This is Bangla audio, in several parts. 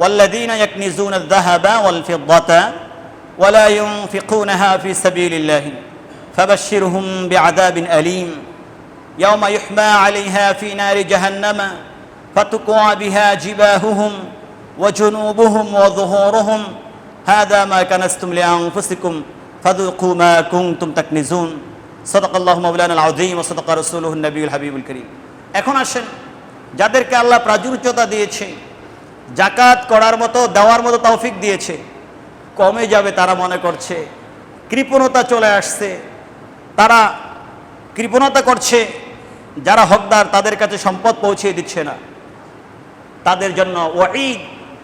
والذين يكنزون الذهب والفضة ولا ينفقونها في سبيل الله فبشرهم بعذاب أليم يوم يحمى عليها في نار جهنم فتقوى بها جباههم وجنوبهم وظهورهم هذا ما كنستم لأنفسكم فذوقوا ما كنتم تكنزون صدق الله مولانا العظيم وصدق رسوله النبي الحبيب الكريم এখন আসেন যাদেরকে আল্লাহ প্রাচুর্যতা দিয়েছে জাকাত করার মতো, দেওয়ার মতো তৌফিক দিয়েছে। কমে যাবে তারা মনে করছে। কৃপণতা চলে আসছে। তারা কৃপণতা করছে। যারা হকদার, তাদের কাছে সম্পদ পৌঁছিয়ে দিচ্ছে না। তাদের জন্য ওয়াঈদ,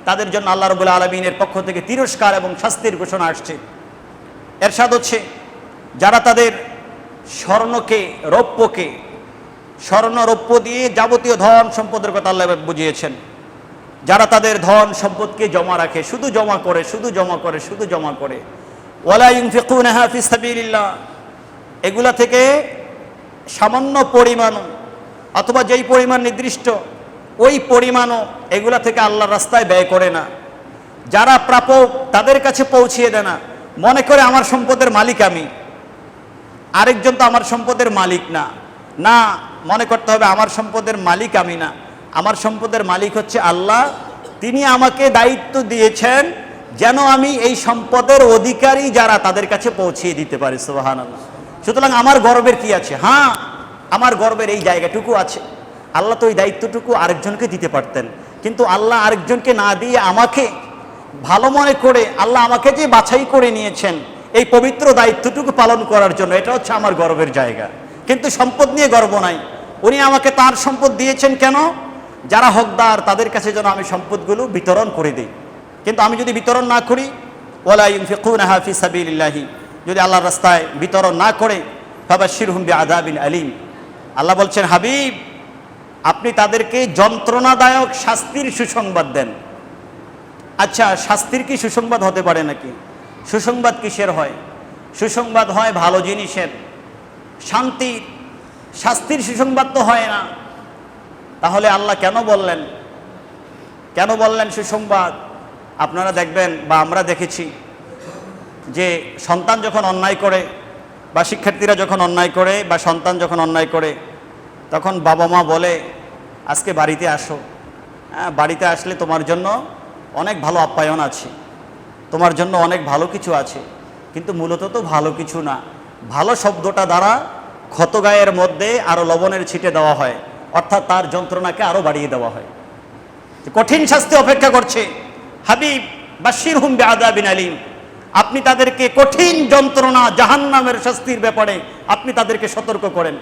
তাদের জন্য আল্লাহ রবুল্লা আলমিনের পক্ষ থেকে তিরস্কার এবং শাস্তির ঘোষণা আসছে। এরশাদ হচ্ছে, যারা তাদের স্বর্ণকে, রৌপ্যকে স্বর্ণ রৌপ্য দিয়ে যাবতীয় ধন সম্পদের কথা আল্লাহ বুঝিয়েছেন। যারা তাদের ধন সম্পদকে জমা রাখে, শুধু জমা করে, শুধু জমা করে, শুধু জমা করে। এগুলা থেকে সামান্য পরিমাণ অথবা যেই পরিমাণ নির্দিষ্ট, ওই পরিমাণও এগুলা থেকে আল্লাহর রাস্তায় ব্যয় করে না। যারা প্রাপক, তাদের কাছে পৌঁছিয়ে দেয় না। মনে করে আমার সম্পদের মালিক আমি। আরেকজন তো আমার সম্পদের মালিক না। না, মনে করতে হবে আমার সম্পদের মালিক আমি না। আমার সম্পদের মালিক হচ্ছে আল্লাহ। তিনি আমাকে দায়িত্ব দিয়েছেন যেন আমি এই সম্পদের অধিকারী যারা তাদের কাছে পৌঁছিয়ে দিতে পারি আল্লাহ সুতরাং আমার গর্বের কি আছে? হ্যাঁ আমার গর্বের এই জায়গাটুকু আছে। আল্লাহ তো এই দায়িত্বটুকু আরেকজনকে দিতে পারতেন। কিন্তু আল্লাহ আরেকজনকে না দিয়ে আমাকে ভালো মনে করে, আল্লাহ আমাকে যে বাছাই করে নিয়েছেন, এই পবিত্র দায়িত্বটুকু পালন করার জন্য, এটা হচ্ছে আমার গর্বের জায়গা। কিন্তু সম্পদ নিয়ে গর্ব নাই। উনি আমাকে তার সম্পদ দিয়েছেন কেন? যারা হকদার, তাদের কাছে যেন আমি সম্পদগুলো বিতরণ করে দিই। কিন্তু আমি যদি বিতরণ না করি ওলা যদি আল্লাহর রাস্তায় বিতরণ না করে ফাবাশির হুম্বি আদাবিন আলিম। আল্লাহ বলছেন, হাবিব, আপনি তাদেরকে যন্ত্রণাদায়ক শাস্তির সুসংবাদ দেন। আচ্ছা শাস্তির কি সুসংবাদ হতে পারে নাকি? সুসংবাদ কিসের হয়? সুসংবাদ হয় ভালো জিনিসের। শান্তি শাস্তির সুসংবাদ তো হয় না। তাহলে আল্লাহ কেন বললেন? কেন বললেন সুসংবাদ আপনারা দেখবেন বা আমরা দেখেছি যে সন্তান যখন অন্যায় করে বা শিক্ষার্থীরা যখন অন্যায় করে বা সন্তান যখন অন্যায় করে, তখন বাবা মা বলে, আজকে বাড়িতে আসো। হ্যাঁ বাড়িতে আসলে তোমার জন্য অনেক ভালো আপ্যায়ন আছে, তোমার জন্য অনেক ভালো কিছু আছে, কিন্তু মূলত তো ভালো কিছু না। ভালো শব্দটা দ্বারা ক্ষত গায়ের মধ্যে আরও লবণের ছিটে দেওয়া হয়। অর্থাৎ তার যন্ত্রণাকে আরও বাড়িয়ে দেওয়া হয়। কঠিন শাস্তি অপেক্ষা করছে। হাবিব, বাশির হুম আদাবিন আলিম, আপনি তাদেরকে কঠিন যন্ত্রণা, জাহান্নামের শাস্তির ব্যাপারে আপনি তাদেরকে সতর্ক করেন।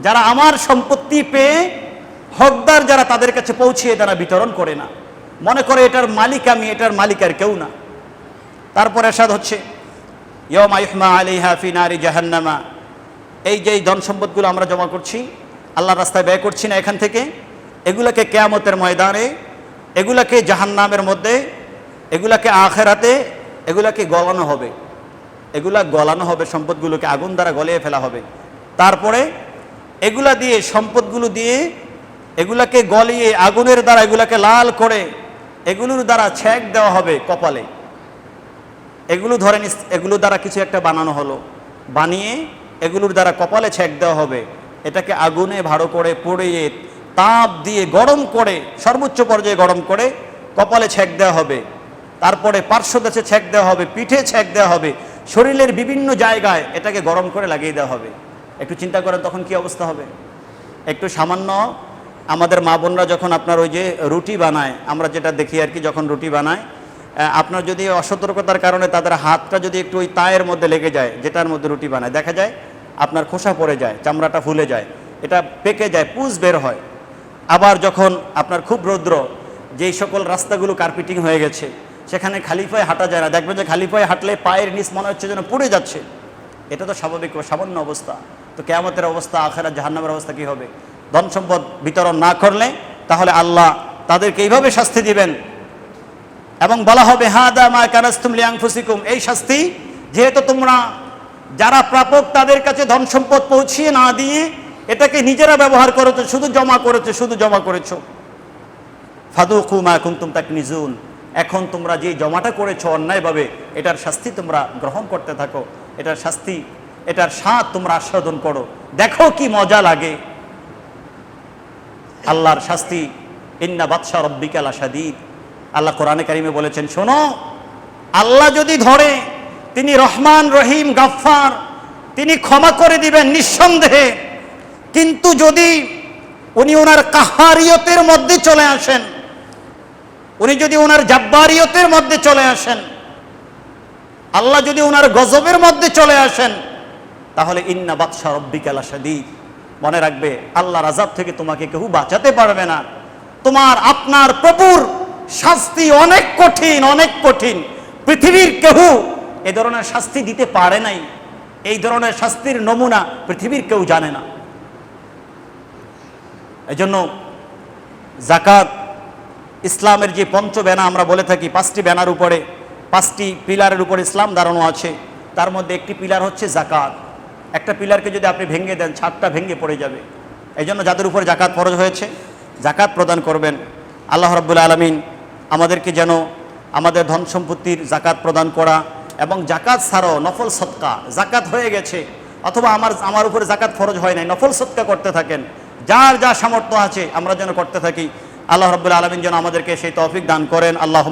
যারা আমার সম্পত্তি পেয়ে হকদার যারা তাদের কাছে পৌঁছিয়ে তারা বিতরণ করে না। মনে করে এটার মালিক আমি, এটার মালিক আর কেউ না। তারপর এসাদ হচ্ছে ইয়ম আইহমা আলিহা ফি নারি জাহান্নামা। এই যে ধন সম্পদগুলো আমরা জমা করছি আল্লাহর রাস্তায় ব্যয় করছি না এখান থেকে। এগুলাকে কেয়ামতের ময়দানে, এগুলাকে জাহান্নামের মধ্যে, এগুলাকে আখেরাতে, এগুলাকে গলানো হবে। এগুলা গলানো হবে, সম্পদগুলোকে আগুন দ্বারা গলিয়ে ফেলা হবে। তারপরে এগুলা দিয়ে, সম্পদগুলো দিয়ে, এগুলাকে গলিয়ে, আগুনের দ্বারা এগুলাকে লাল করে, এগুলোর দ্বারা ছ্যাক দেওয়া হবে কপালে। এগুলো ধরেন এগুলো দ্বারা কিছু একটা বানানো হলো। বানিয়ে এগুলোর দ্বারা কপালে ছ্যাক দেওয়া হবে। এটাকে আগুনে ভাড়ো করে পড়িয়ে তাপ দিয়ে গরম করে, সর্বোচ্চ পর্যায়ে গরম করে কপালে ছ্যাক দেওয়া হবে। তারপরে পার্শ্বদেশে ছ্যাক দেওয়া হবে, পিঠে ছ্যাক দেওয়া হবে। শরীরের বিভিন্ন জায়গায় এটাকে গরম করে লাগিয়ে দেওয়া হবে। একটু চিন্তা করেন তখন কি অবস্থা হবে? একটু সামান্য আমাদের মা বোনরা যখন আপনার ওই যে রুটি বানায়, আমরা যেটা দেখি আর কি যখন রুটি বানায় আপনার যদি অসতর্কতার কারণে তাদের হাতটা যদি একটু ওই তায়ের মধ্যে লেগে যায়, যেটার মধ্যে রুটি বানায়, দেখা যায় আপনার খোসা পড়ে যায়, চামড়াটা ফুলে যায়, এটা পেকে যায় পুজ বের হয়। আবার যখন আপনার খুব রৌদ্র, যেই সকল রাস্তাগুলো কার্পেটিং হয়ে গেছে, সেখানে খালি পায়ে হাঁটা যায় না। দেখবেন যে খালি পায়ে হাঁটলে পায়ের নিচ মনে হচ্ছে যেন পুড়ে যাচ্ছে। এটা তো স্বাভাবিক সামান্য অবস্থা। তো কেয়ামতের অবস্থা আখেরা জাহান্নামের অবস্থা কী হবে? ধন সম্পদ বিতরণ না করলে তাহলে আল্লাহ তাদেরকে এইভাবে শাস্তি দিবেন। এবং বলা হবে হ্যাঁ দা মা কানাস্তুম লিয়াংফুসিকুম এই শাস্তি যেহেতু তোমরা যারা প্রাপক তাদের কাছে ধন সম্পদ পৌঁছিয়ে না দিয়ে এটাকে নিজেরা ব্যবহার করেছ, শুধু জমা করেছ, শুধু জমা করেছ। ফাদুকু মা কুনতুম তাকনিজুন। এখন তোমরা যে জমাটা করেছ অন্যায়ভাবে, এটার শাস্তি তোমরা গ্রহণ করতে থাকো। এটার শাস্তি, এটার স্বাদ তোমরা আস্বাদন করো। দেখো কি মজা লাগে। আল্লাহর শাস্তি, ইন্না বাদশাহ রব্বিকাল আসাদিদ আল্লাহ কোরআনে কারিমে বলেছেন, শোনো, আল্লাহ যদি ধরে তিনি রহমান রহিম গাফফার, তিনি ক্ষমা করে দিবেন নিঃসন্দেহে। কিন্তু যদি উনি ওনার কাহারিয়তের মধ্যে চলে আসেন, উনি যদি ওনার জাব্বারিয়তের মধ্যে চলে আসেন, আল্লাহ যদি ওনার গজবের মধ্যে চলে আসেন, তাহলে ইন্না বাদশাহ রব্বিকাল আসাদিদ মনে রাখবে, আল্লাহর আজাব থেকে তোমাকে কেউ বাঁচাতে পারবে না। তোমার, আপনার প্রভুর শাস্তি অনেক কঠিন অনেক কঠিন। পৃথিবীর কেউ এ ধরনের শাস্তি দিতে পারে নাই। এই ধরনের শাস্তির নমুনা পৃথিবীর কেউ জানে না। এজন্য জাকাত, ইসলামের যে পঞ্চ ব্যানা আমরা বলে থাকি, পাঁচটি ব্যানার উপরে, পাঁচটি পিলারের উপরে ইসলাম দাঁড়ানো আছে। তার মধ্যে একটি পিলার হচ্ছে জাকাত। একটা পিলারকে যদি আপনি ভেঙে দেন, ছাদটা ভেঙে পড়ে যাবে। এই জন্য যাদের উপরে জাকাত ফরজ হয়েছে, জাকাত প্রদান করবেন। আল্লাহ রাব্বুল আলমিন আমাদেরকে যেন আমাদের ধন সম্পত্তির জাকাত প্রদান করা এবং জাকাত ছাড়াও নফল সৎকা জাকাত হয়ে গেছে। অথবা আমার আমার উপরে জাকাত ফরজ হয় নাই। নফল সৎকা করতে থাকেন। যার যা সামর্থ্য আছে, আমরা যেন করতে থাকি। আল্লাহ রবুল্লা আলমিন যেন আমাদেরকে সেই তৌফিক দান করেন। আল্লাহ